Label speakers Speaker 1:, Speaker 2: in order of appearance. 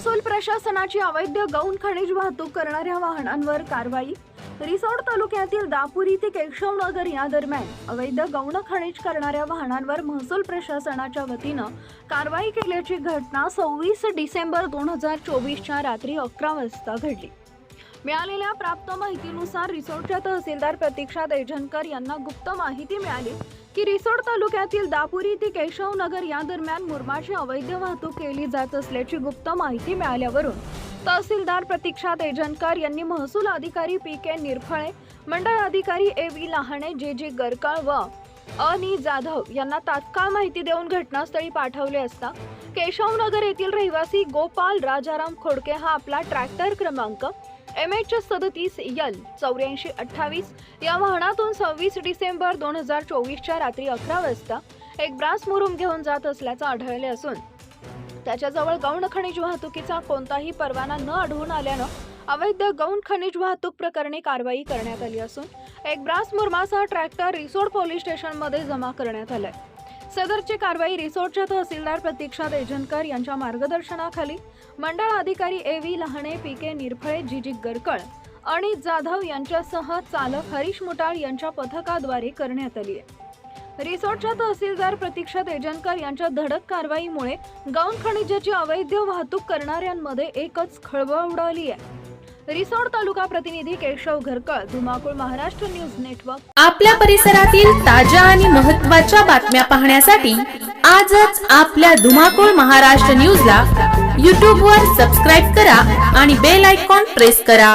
Speaker 1: महसूल प्रशासनाची अवैध गौण खनिज वाहतूक करणाऱ्या वाहनांवर कारवाई. रिसोड तालुक्यातील दापुरी ते केशवनगर या दरम्यान अवैध गौण खनिज करणाऱ्या वाहनांवर महसूल प्रशासनाच्या वतीनं कारवाई केल्याची घटना सव्वीस डिसेंबर दोन हजार चोवीसच्या रात्री अकरा वाजता घडली. मिळालेल्या प्राप्त माहितीनुसार रिसोडच्या तहसीलदार प्रतीक्षा दैजनकर यांना गुप्त माहिती मिळाली. की रिसोड तालुक्यातील दापुरी ते केशवनगर या दरम्यान मुरमाची अवैध वाहतूक केली जात असल्याची गुप्त माहिती मिळाल्यावरून तहसीलदार प्रतीक्षा तेजनकर यांनी महसूल अधिकारी पी के निरफळे मंडळ अधिकारी ए व्ही लहाणे जे जे गरकाळ व अनी जाधव यांना तात्काळ माहिती देऊन घटनास्थळी पाठवले असता केशवनगर येथील रहिवासी गोपाल राजाराम खोडके हा आपला ट्रॅक्टर क्रमांक एम एच सदतीस यल चौऱ्याऐंशी अठ्ठावीस या वाहनातून सव्वीस डिसेंबर दोन हजार चोवीसच्या रात्री अकरा वाजता एक ब्रास मुरुम घेऊन जात असल्याचं आढळले असून त्याच्याजवळ गौण खनिज वाहतुकीचा कोणताही परवाना न आढळून आल्यानं अवैध गौण खनिज वाहतूक प्रकरणी कारवाई करण्यात आली असून एक ब्रास मुरमासह ट्रॅक्टर रिसोड पोलीस स्टेशनमध्ये जमा करण्यात आलाय. सदरची कारवाई रिसोर्टच्या तहसीलदार प्रतीक्षा देजनकर यांच्या मार्गदर्शनाखाली. मंडळ अधिकारी ए व्ही लहाणे पी के निरफळे जिजी गरकळ आणि जाधव यांच्यासह चालक हरीश मुटाळ यांच्या पथकाद्वारे करण्यात आली आहे. रिसॉर्टच्या तहसीलदार प्रतीक्षा तेजनकर यांच्या धडक कारवाईमुळे गौण खनिजाची अवैध वाहतूक करणाऱ्यांमध्ये एकच खळबळ उडाली आहे. रिसोड तालुका प्रतिनिधी केशव घरकळ धुमाकूळ महाराष्ट्र न्यूज नेटवर्क.
Speaker 2: आपल्या परिसरातील ताज्या आणि महत्त्वाच्या बातम्या पाहण्यासाठी आजच आपल्या धुमाकूळ महाराष्ट्र न्यूजला यूट्यूबवर सबस्क्राईब करा आणि बेल आयकॉन प्रेस करा.